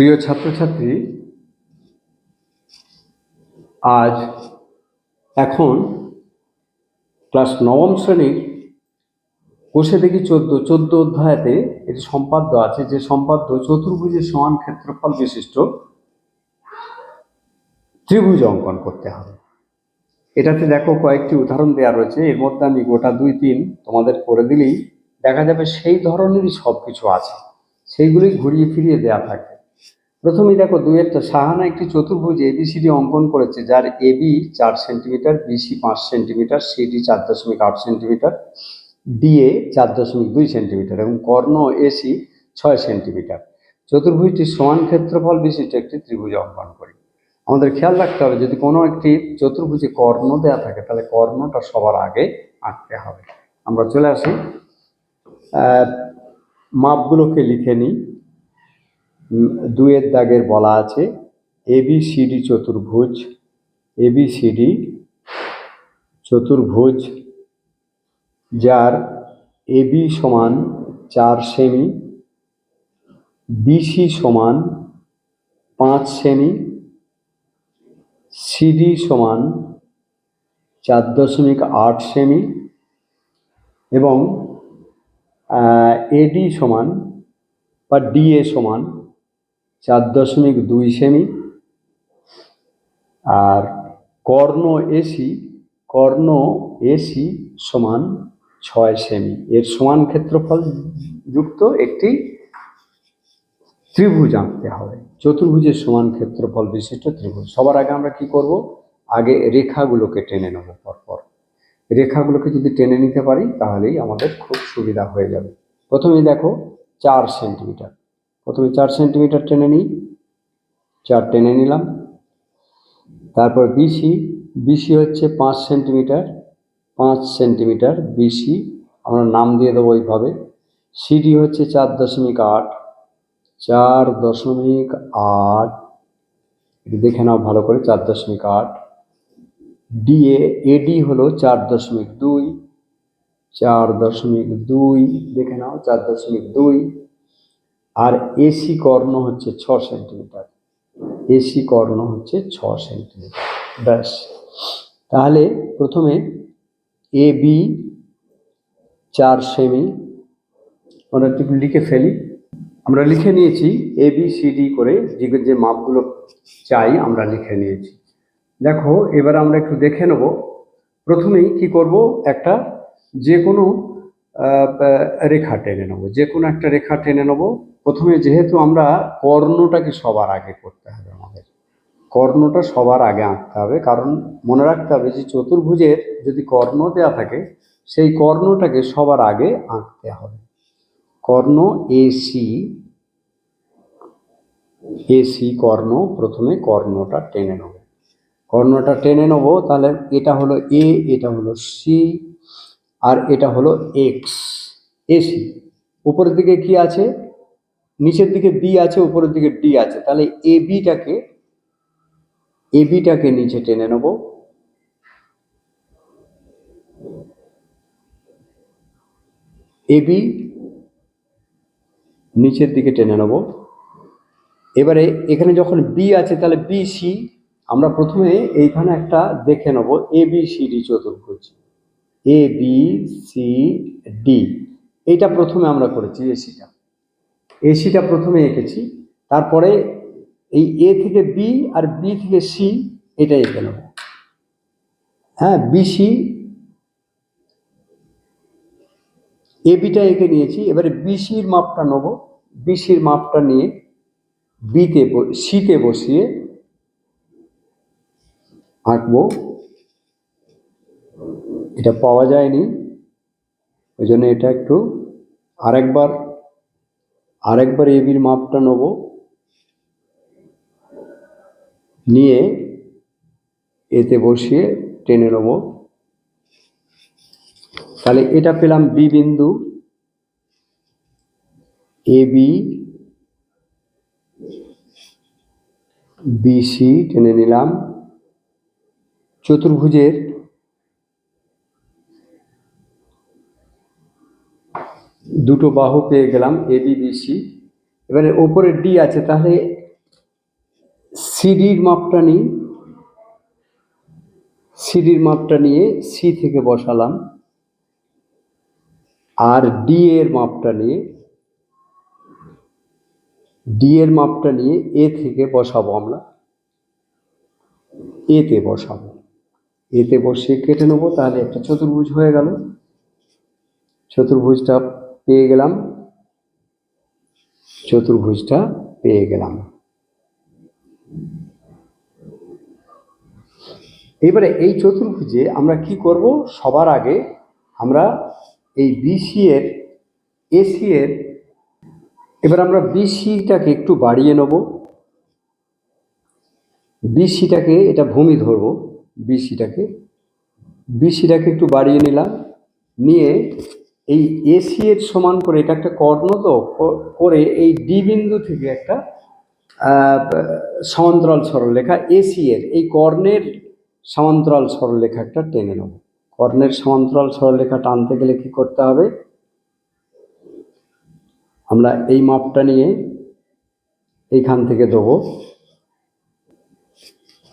প্রিয় ছাত্রছাত্রী, আজ এখন ক্লাস নবম শ্রেণির কোষে দেখি চোদ্দ চোদ্দ অধ্যায়তে এটি সম্পাদ্য আছে, যে সম্পাদ্য চতুর্ভুজের সমান ক্ষেত্রফল বিশিষ্ট। ত্রিভুজ অঙ্কন করতে হবে। এটাতে দেখো কয়েকটি উদাহরণ দেওয়া রয়েছে। এর মধ্যে আমি গোটা দুই, তিন তোমাদের করে দিলেই দেখা যাবে সেই ধরনেরই সব কিছু আছে। সেইগুলি ঘুরিয়ে ফিরিয়ে দেওয়া থাকে প্রথমেই দেখো দুইয়েরটা সাহানা একটি চতুর্ভুজ এবিসিডি অঙ্কন করেছে, যার এবি চার সেন্টিমিটার বিসি পাঁচ সেন্টিমিটার সিডি চার দশমিক আট সেন্টিমিটার ডিএ চার দশমিক দুই সেন্টিমিটার এবং কর্ণ এসি ছয় সেন্টিমিটার চতুর্ভুজটি সমান ক্ষেত্রফল বিশিষ্ট একটি ত্রিভুজ অঙ্কন করি। আমাদের খেয়াল রাখতে হবে, যদি কোনো একটি চতুর্ভুজে কর্ণ দেওয়া থাকে, তাহলে কর্ণটা সবার আগে আঁকতে হবে। আমরা চলে আসি মাপগুলোকে লিখে নিই। দুয়ের দাগের বলা আছে এবিসিডি চতুর্ভুজ এবিসিডি চতুর্ভুজ, যার এবি সমান চার সেমি বিসি সমান পাঁচ সেমি সিডি সমান চার দশমিক আট সেমি এবং এডি সমান বা ডিএ সমান চার দশমিক দুই সেমি। আর কর্ণ এসি কর্ণ এসি সমান ছয় সেমি। এর সমান ক্ষেত্রফল যুক্ত একটি ত্রিভুজ আঁকতে হবে। চতুর্ভুজের সমান ক্ষেত্রফল বিশিষ্ট ত্রিভুজ। সবার আগে আমরা কি করব? আগে রেখাগুলোকে টেনে নেব পরপর। রেখাগুলোকে যদি টেনে নিতে পারি, তাহলেই আমাদের খুব সুবিধা হয়ে যাবে। প্রথমেই দেখো, চার সেন্টিমিটার। প্রথমে চার সেন্টিমিটার টেনে নিই। চার টেনে নিলাম। তারপর বিসি বিসি হচ্ছে পাঁচ সেন্টিমিটার পাঁচ সেন্টিমিটার বিসি আমরা নাম দিয়ে দেবো ওইভাবে সিডি হচ্ছে চার দশমিক আট। চার দশমিক আট। একটু দেখে নাও ভালো করে, চার দশমিক আট। ডিএ এডি হলো চার দশমিক দুই। চার দশমিক দুই, দেখে নাও, চার দশমিক দুই। আর এসি কর্ণ হচ্ছে ছ সেন্টিমিটার। এসি কর্ণ হচ্ছে ছ সেন্টিমিটার। ব্যাস। তাহলে প্রথমে এ বি চার সেমি। আমরা একটু লিখে ফেলি। আমরা লিখে নিয়েছি এ বি সি ডি করে যে যে মাপগুলো চাই, আমরা লিখে নিয়েছি। দেখো, এবার আমরা একটু দেখে নেব। প্রথমেই কি করব? একটা যে কোনো রেখা টেনে নেব, যে কোনো একটা রেখা টেনে নেব। প্রথমে যেহেতু আমরা কর্ণটাকে সবার আগে করতে হবে আমাদের, কর্ণটা সবার আগে আঁকতে হবে, কারণ মনে রাখতে হবে যে চতুর্ভুজের যদি কর্ণ দেওয়া থাকে, সেই কর্ণটাকে সবার আগে আঁকতে হবে। কর্ণ এসি এসি কর্ণ, প্রথমে কর্ণটা টেনে নেব। কর্ণটা টেনে নেব, তাহলে এটা হলো এ, এটা হলো সি আর এটা হলো এক্স এসি উপরের দিকে কি আছে? নিচের দিকে বি আছে, উপরের দিকে ডি আছে। তাহলে এ বিটাকে এ বিটাকে নিচে টেনে নেব। এ বি নিচের দিকে টেনে নেব। এবারে এখানে যখন বি আছে, তাহলে বি সি আমরা প্রথমে এইখানে একটা দেখে নেব। এ বি সি ডি চতুর্ভুজ। এ বি সি ডি এইটা প্রথমে আমরা করেছি এসিটা এসিটা প্রথমে এঁকেছি। তারপরে এই এ থেকে বি আর বি থেকে সি এটা এঁকে নেব। হ্যাঁ বিসি এ বিটা এঁকে নিয়েছি। এবারে বিসির মাপটা নেব। বিসির মাপটা নিয়ে বিতে সিতে বসিয়ে আঁকবো। এটা পাওয়া যায়নি। ওই জন্য এটা একটু আরেকবার আরেকবার এবির মাপটা নেব। নিয়ে এতে বসিয়ে টেনে নেব। তাহলে এটা পেলাম বি বিন্দু। এ বি বিসি টেনে নিলাম। চতুর্ভুজের দুটো বাহু পেয়ে গেলাম এ বি বি সি এবারে ওপরে ডি আছে, তাহলে সিডির মাপটা নিই। সিডির মাপটা নিয়ে সি থেকে বসালাম। আর ডি এর মাপটা নিয়ে ডি এর মাপটা নিয়ে এ থেকে বসাবো আমরা। এতে বসাবো। এতে বসিয়ে কেটে নেব, তাহলে একটা চতুর্ভুজ হয়ে গেল। চতুর্ভুজটা পেয়ে গেলাম। চতুর্ভুজটা পেয়ে গেলাম। এবারে এই চতুর্ভুজে আমরা কি করব? সবার আগে আমরা এই বিসি এর এসি এর, এবার আমরা বিসিটাকে একটু বাড়িয়ে নেব। বিসিটাকে এটা ভূমি ধরবো বিসিটাকে বিসিটাকে একটু বাড়িয়ে নিলাম। নিয়ে এই এসি এর সমান করে, এটা একটা কর্ণ তো করে এই ডি বিন্দু থেকে একটা সমান্তরাল সরলরেখা এসি এর এই কর্ণের সমান্তরাল সরলরেখা একটা টেনে নেব। কর্ণের সমান্তরাল সরলরেখা টানতে গেলে কি করতে হবে? আমরা এই মাপটা নিয়ে এইখান থেকে দেবো।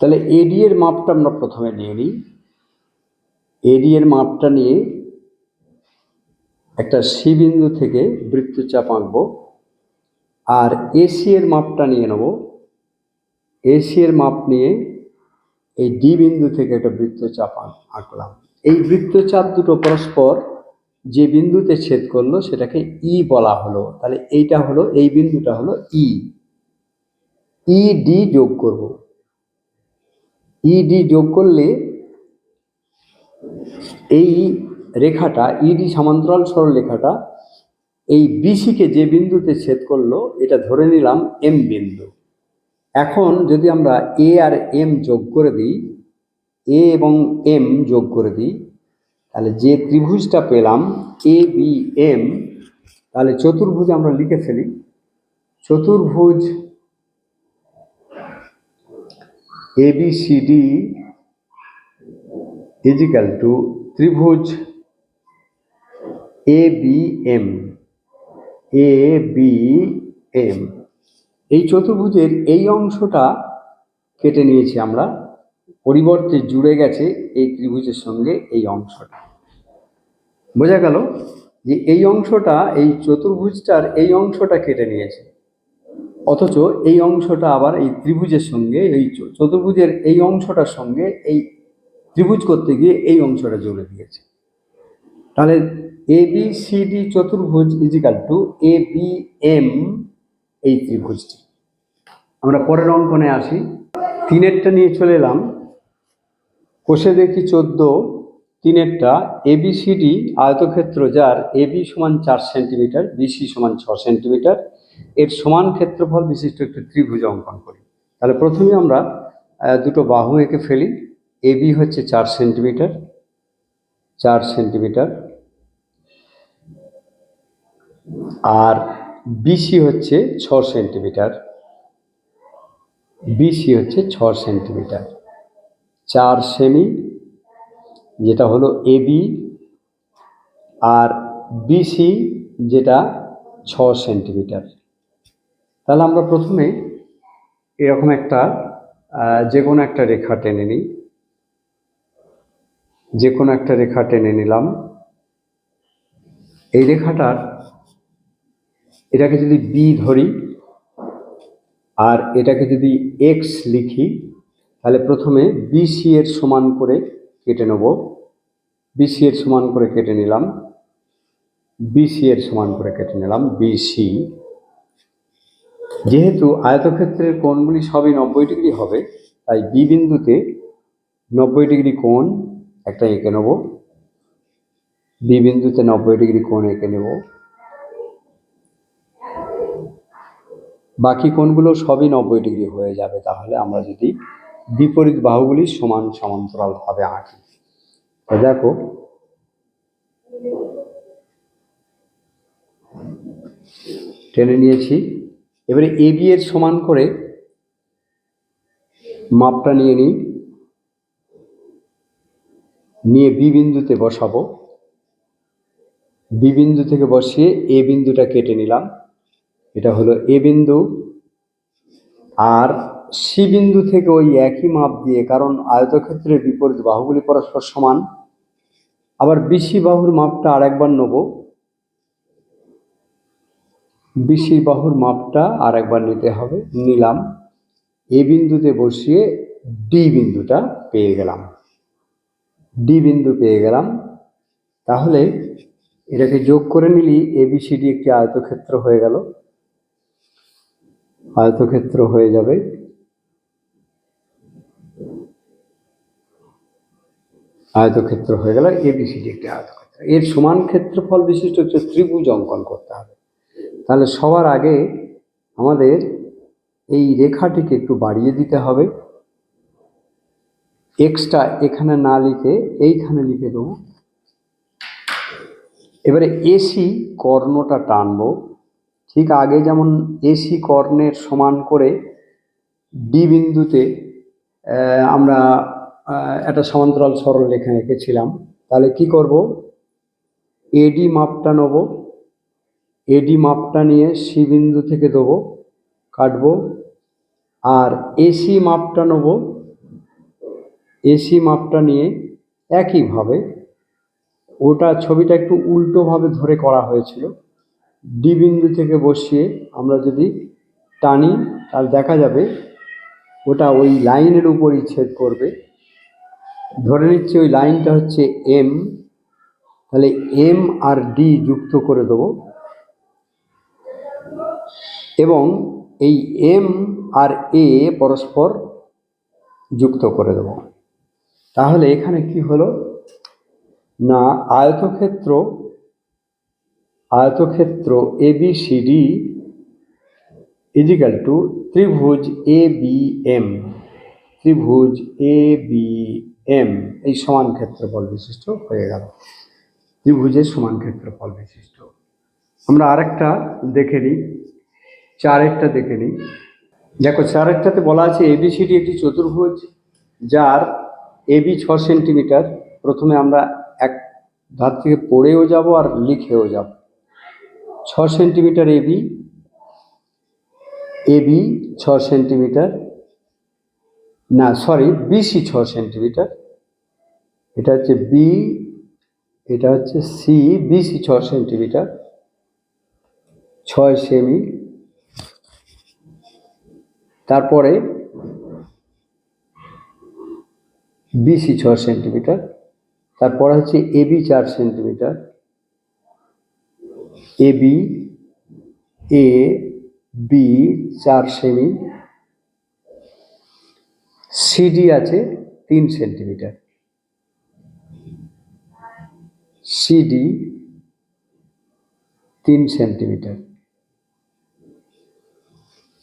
তাহলে এডি এর মাপটা আমরা প্রথমে নিয়ে নিই। এডি এর মাপটা নিয়ে একটা সি বিন্দু থেকে বৃত্তচাপ আঁকবো আর এসি এর মাপটা নিয়ে নেব। এসি এর মাপ নিয়ে এই ডি বিন্দু থেকে একটা বৃত্তচাপ আঁকলাম। এই বৃত্তচাপ দুটো পরস্পর যে বিন্দুতে ছেদ করল, সেটাকে ই বলা হলো। তাহলে এইটা হলো, এই বিন্দুটা হলো ই ই ডি যোগ করব। ই ডি যোগ করলে এই রেখাটা ইডি সমান্তরাল সরলরেখাটা এই বিসিকে যে বিন্দুতে ছেদ করল, এটা ধরে নিলাম এম বিন্দু। এখন যদি আমরা এ আর এম যোগ করে দিই এ এবং এম যোগ করে দিই, তাহলে যে ত্রিভুজটা পেলাম এ বি এম তাহলে চতুর্ভুজ আমরা লিখে ফেলি। চতুর্ভুজ A B C D equal to ত্রিভুজ A B M A B M এই চতুর্ভুজের এই অংশটা কেটে নিয়েছি আমরা। পরিবর্তে জুড়ে গেছে এই ত্রিভুজের সঙ্গে এই অংশটা। বোঝা গেল যে এই অংশটা, এই চতুর্ভুজটার এই অংশটা কেটে নিয়েছে। অথচ এই অংশটা আবার এই ত্রিভুজের সঙ্গে, এই চতুর্ভুজের এই অংশটার সঙ্গে এই ত্রিভুজ করতে গিয়ে এই অংশটা জুড়ে দিয়েছে। তাহলে এ বি সি ডি চতুর্ভুজ equal to A B M এই ত্রিভুজটি। আমরা পরের অঙ্কনে আসি। তিনেরটা নিয়ে চলে এলাম। কোষে দেখি চোদ্দ। তিনেরটা এবিসিডি আয়তক্ষেত্র যার এবি সমান চার সেন্টিমিটার বিসি সমান ছ সেন্টিমিটার। এর সমান ক্ষেত্রফল বিশিষ্ট একটি ত্রিভুজ অঙ্কন করি। তাহলে প্রথমে আমরা দুটো বাহু এঁকে ফেলি। এবি হচ্ছে চার সেন্টিমিটার চার সেন্টিমিটার। আর বিসি হচ্ছে ছ সেন্টিমিটার। বিসি হচ্ছে ছ সেন্টিমিটার। চার সেমি, যেটা হলো এবি আর বিসি যেটা ছ সেন্টিমিটার। তাহলে আমরা প্রথমে এরকম একটা যে কোনো একটা রেখা টেনে নিই। যে কোনো একটা রেখা টেনে নিলাম। এই রেখাটার এটাকে যদি বি ধরি, আর এটাকে যদি এক্স লিখি, তাহলে প্রথমে বিসি এর সমান করে কেটে নেব। বিসি এর সমান করে কেটে নিলাম। বিসি এর সমান করে কেটে নিলাম বিসি যেহেতু আয়তক্ষেত্রের কোণগুলি সবই নব্বই ডিগ্রি হবে, তাই বি বিন্দুতে নব্বই ডিগ্রি কোণ একটা এঁকে নেব। বি বিন্দুতে নব্বই ডিগ্রি কোণ এঁকে নেব। বাকি কোণগুলো সবই নব্বই ডিগ্রি হয়ে যাবে তাহলে আমরা যদি বিপরীত বাহুগুলি সমান সমান্তরালভাবে আঁকি। তো দেখো, টেনে নিয়েছি। এবারে এবি এর সমান করে মাপটা নিয়ে নিই। নিয়ে বি বিন্দুতে বসাবো। বি বিন্দু থেকে বসিয়ে এ বিন্দুটা কেটে নিলাম। এটা হলো এ বিন্দু আর সি বিন্দু থেকে ওই একই মাপ দিয়ে, কারণ আয়তক্ষেত্রের বিপরীত বাহুগুলি পরস্পর সমান। আবার বিসি বাহুর মাপটা আরেকবার নেব। বিসি বাহুর মাপটা আরেকবার নিতে হবে। নিলাম। এ বিন্দুতে বসিয়ে ডি বিন্দুটা পেয়ে গেলাম। ডি বিন্দু পেয়ে গেলাম। তাহলে এটাকে যোগ করে নিলি এবিসিডি একটি আয়তক্ষেত্র হয়ে গেল। আয়তক্ষেত্র হয়ে যাবে। আয়তক্ষেত্র হয়ে গেল এবিসিডি একটি আয়তক্ষেত্র। এর সমান ক্ষেত্রফল বিশিষ্ট হচ্ছে ত্রিভুজ অঙ্কন করতে হবে। তাহলে সবার আগে আমাদের এই রেখাটিকে একটু বাড়িয়ে দিতে হবে। এক্সট্রা এখানে না লিখে এইখানে লিখে দেবো। এবারে এসি কর্ণটা টানবো। ঠিক আগে যেমন এসি কর্ণের সমান করে ডি বিন্দুতে আমরা একটা সমান্তরাল সরল রেখা এঁকেছিলাম তাহলে কি করব? এডি মাপটা নেব এডি মাপটা নিয়ে সি বিন্দু থেকে দেবো, কাটবো, আর এসি মাপটা নেব এসি মাপটা নিয়ে একইভাবে, ওটা ছবিটা একটু উল্টোভাবে ধরে করা হয়েছিল ডি বিন্দু থেকে বসিয়ে আমরা যদি টানি, তাহলে দেখা যাবে ওটা ওই লাইনের উপরই ছেদ করবে। ধরে নিচ্ছি ওই লাইনটা হচ্ছে এম তাহলে এম আর ডি যুক্ত করে দেবো। এবং এই এম আর এ পরস্পর যুক্ত করে দেব। তাহলে এখানে কি হলো? না, আয়তক্ষেত্র আয়তক্ষেত্র A B C D equal to ত্রিভুজ এ বি এম ত্রিভুজ এ বি এম এই সমান ক্ষেত্রফল বিশিষ্ট হয়ে গেল। ত্রিভুজের সমান ক্ষেত্রফল বিশিষ্ট। আমরা আরেকটা দেখে নিই, চারেরটা দেখে নিই। দেখো, চারেরটাতে বলা আছে এবিসিডি একটি চতুর্ভুজ, যার এবি ছ সেন্টিমিটার। প্রথমে আমরা এক ধার থেকে পড়েও যাব আর লিখেও যাব। ছ centimetre A B A B ছ সেন্টিমিটার, না সরি বিসি ছ সেন্টিমিটার, এটা হচ্ছে বি এটা হচ্ছে সি বিসি ছ সেন্টিমিটার, ছয় সেমি, তারপরে বিসি ছ সেন্টিমিটার, তারপরে হচ্ছে এবি চার centimetre A B A B চার সেমি সিডি আছে তিন সেন্টিমিটার। সিডি তিন সেন্টিমিটার।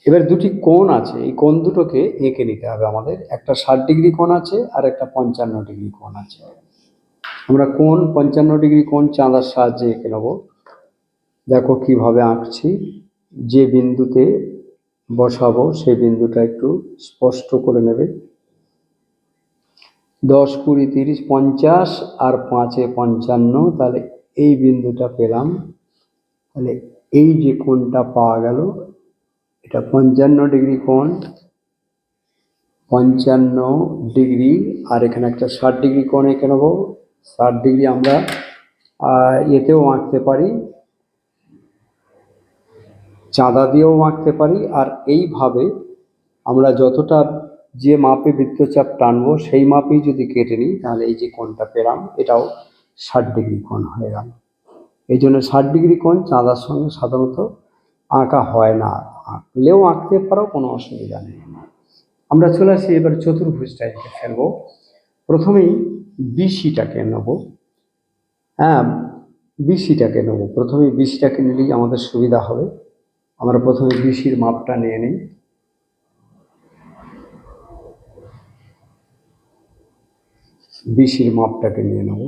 এবার দুটি কোণ আছে, এই কোণ দুটোকে এঁকে নিতে হবে আমাদের। একটা ষাট ডিগ্রি কোণ আছে আর একটা পঞ্চান্ন ডিগ্রি কোণ আছে। আমরা কোণ পঞ্চান্ন ডিগ্রি কোণ চাঁদার সাহায্যে এঁকে নেব। দেখো কীভাবে আঁকছি। যে বিন্দুতে বসাবো, সেই বিন্দুটা একটু স্পষ্ট করে নেবে। দশ, কুড়ি, তিরিশ, পঞ্চাশ আর পাঁচে পঞ্চান্ন, তাহলে এই বিন্দুটা পেলাম। তাহলে এই যে কোণটা পাওয়া গেল, এটা পঞ্চান্ন ডিগ্রি কোণ, পঞ্চান্ন ডিগ্রি, আর এখানে একটা ষাট ডিগ্রি কোণ এঁকে নেব। ষাট ডিগ্রি আমরা এতেও আঁকতে পারি। চাঁদা দিয়েও আঁকতে পারি, আর এইভাবে আমরা যতটা যে মাপে বৃত্তচাপ টানবো, সেই মাপেই যদি কেটে নিই, তাহলে এই যে কোণটা পেলাম, এটাও ষাট ডিগ্রি কোণ হয়ে গেল। এই জন্য ষাট ডিগ্রি কোণ চাঁদার সঙ্গে সাধারণত আঁকা হয় না। আঁকলেও আঁকতে পারো, কোনো অসুবিধা নেই। আমরা চলে আসি এবার চতুর্ভুজটা এঁকে ফেলব। প্রথমেই বিসিটাকে নেব। হ্যাঁ বিসিটাকে নেব। প্রথমে বিসিটাকে নিলেই আমাদের সুবিধা হবে। আমরা প্রথমে বিসির মাপটা নিয়ে নিই। বিসির মাপটাকে নিয়ে নেব।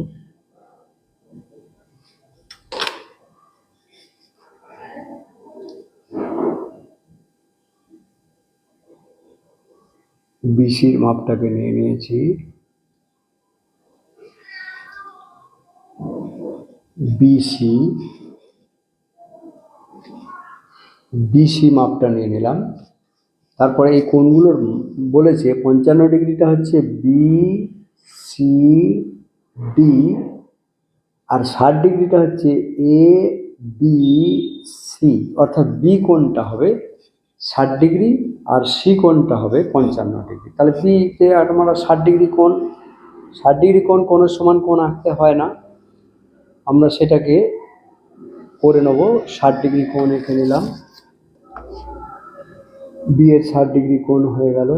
বিসির মাপটাকে নিয়ে নিয়েছি। বিসি বিসি মাপটা নিয়ে নিলাম। তারপরে এই কোণগুলোর বলেছে পঞ্চান্ন ডিগ্রিটা হচ্ছে বি সি ডি আর ষাট ডিগ্রিটা হচ্ছে এ বি সি অর্থাৎ বি কোণটা হবে ষাট ডিগ্রি আর সি কোণটা হবে পঞ্চান্ন ডিগ্রি। তাহলে বিতে আমরা ষাট ডিগ্রি কোণ, ষাট ডিগ্রি কোণ কোণের সমান কোণ আঁকতে হয় না। আমরা সেটাকে করে নেব। ষাট ডিগ্রি কোণ এঁকে নিলাম। বি এর ষাট ডিগ্রি কোণ হয়ে গেল।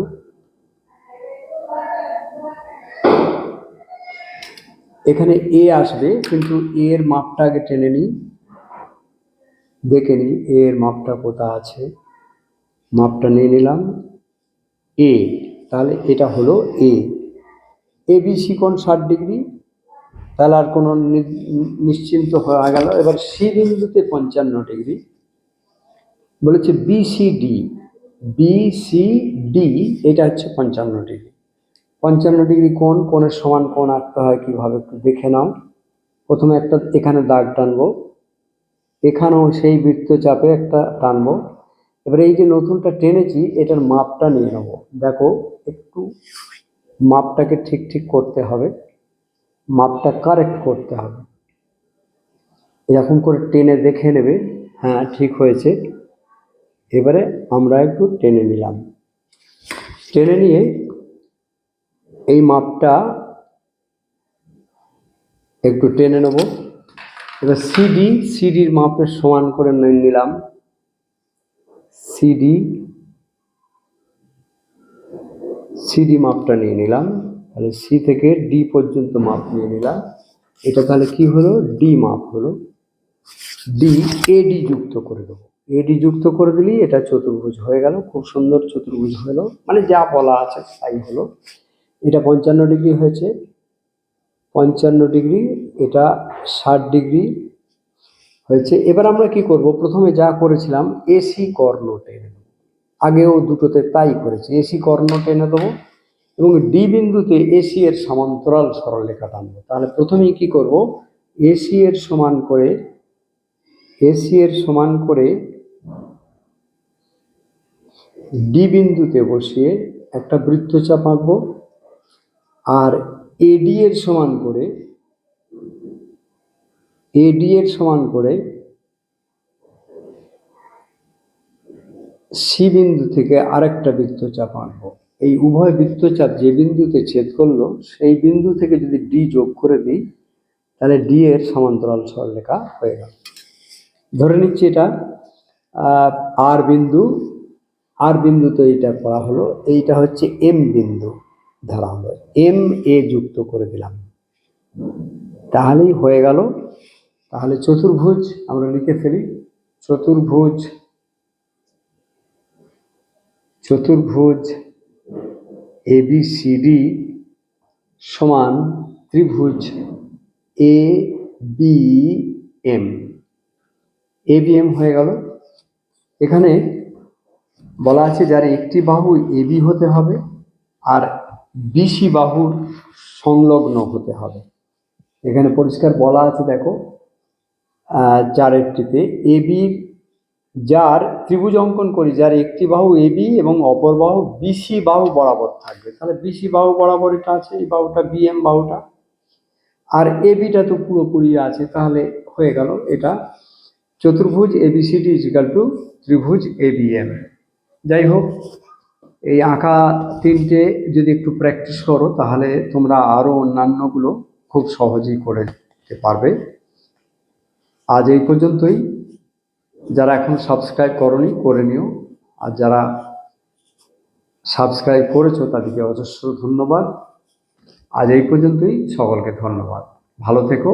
এখানে এ আসবে, কিন্তু এর মাপটা আগে টেনে নিই। দেখে নিই এ এর মাপটা কোথা আছে। মাপটা নিয়ে নিলাম। এ তাহলে এটা হলো এ এ বিসি কোণ ষাট ডিগ্রি। তাহলে আর কোনো নিশ্চিন্ত হয়ে গেল। এবার সি বিন্দুতে পঞ্চান্ন ডিগ্রি। বলেছে বিসিডি বিসিডি এটা হচ্ছে পঞ্চান্ন ডিগ্রি পঞ্চান্ন ডিগ্রি কোণ কোণের সমান কোণ আঁকতে হয় কীভাবে একটু দেখে নাও। প্রথমে একটা এখানে দাগ টানবো। এখানেও সেই বৃত্তচাপে একটা টানবো। এবার এই যে নতুনটা টেনেছি, এটার মাপটা নিয়ে নেব। দেখো, একটু মাপটাকে ঠিক ঠিক করতে হবে। মাপটা কারেক্ট করতে হবে। এরকম করে টেনে দেখে নেবে। হ্যাঁ ঠিক হয়েছে। এবারে আমরা একটু টেনে নিলাম। টেনে নিয়ে এই মাপটা একটু টেনে নেব। এবার সিডি সিডির মাপের সমান করে নিলাম। সিডি সিডি মাপটা নিয়ে নিলাম। তাহলে সি থেকে ডি পর্যন্ত মাপ নিয়ে নিলাম। এটা তাহলে কি হলো? ডি মাপ হলো। ডি এডি যুক্ত করে দেবো। এডি যুক্ত করে দিলেই এটা চতুর্ভুজ হয়ে গেল, খুব সুন্দর চতুর্ভুজ হলো। মানে যা বলা আছে তাই হলো। এটা পঞ্চান্ন ডিগ্রি হয়েছে। পঞ্চান্ন ডিগ্রি, এটা ষাট ডিগ্রি হয়েছে। এবার আমরা কি করব? প্রথমে যা করেছিলাম এসি কর্ণ টেনে দেবো। আগেও দুটোতে তাই করেছি। এসি কর্ণ টেনে দেবো এবং ডি বিন্দুতে এসি এর সমান্তরাল সরলরেখা টানবো। তাহলে প্রথমেই কি করব? এসি এর সমান করে এসি এর সমান করে ডি বিন্দুতে বসিয়ে একটা বৃত্তচাপ আঁকবো আর এডি এর সমান করে এডি এর সমান করে সি বিন্দু থেকে আরেকটা বৃত্তচাপ আঁকবো এই উভয় বৃত্তচাপ যে বিন্দুতে ছেদ করল, সেই বিন্দু থেকে যদি ডি যোগ করে দিই, তাহলে ডি এর সমান্তরাল সরলরেখা হয়ে গেল। ধরে নিচ্ছি এটা আর বিন্দু আর বিন্দুতে এইটা করা হলো, এইটা হচ্ছে এম বিন্দু ধরা হলো। এম এ যুক্ত করে দিলাম। তাহলেই হয়ে গেল। তাহলে চতুর্ভুজ আমরা লিখে ফেলি। চতুর্ভুজ চতুর্ভুজ এ বি সি ডি সমান ত্রিভুজ A B M A B M হয়ে গেল। এখানে বলা আছে, যার একটি বাহু এবি হতে হবে আর বিসি বাহুর সংলগ্ন হতে হবে। এখানে পরিষ্কার বলা আছে, দেখো যার একটিতে এবির যার ত্রিভুজ অঙ্কন করি, যার একটি বাহু এবি এবং অপর বাহু বিসি বাহু বরাবর থাকবে। তাহলে বিসি বাহু বরাবর এটা আছে, এই বাহুটা বিএম বাহুটা। আর এবিটা তো পুরোপুরি আছে, তাহলে হয়ে গেল এটা। চতুর্ভুজ A B C D equal to ত্রিভুজ এবিএম। যাই হোক, এই আঁকা তিনটে যদি একটু প্র্যাকটিস করো, তাহলে তোমরা আরও অন্যান্যগুলো খুব সহজেই করে দিতে পারবে। আজ এই পর্যন্তই। যারা এখন সাবস্ক্রাইব করনি, করে নিও। আর যারা সাবস্ক্রাইব করেছ, তাদেরকে অজস্র ধন্যবাদ। আজ এই পর্যন্তই। সকলকে ধন্যবাদ। ভালো থেকো।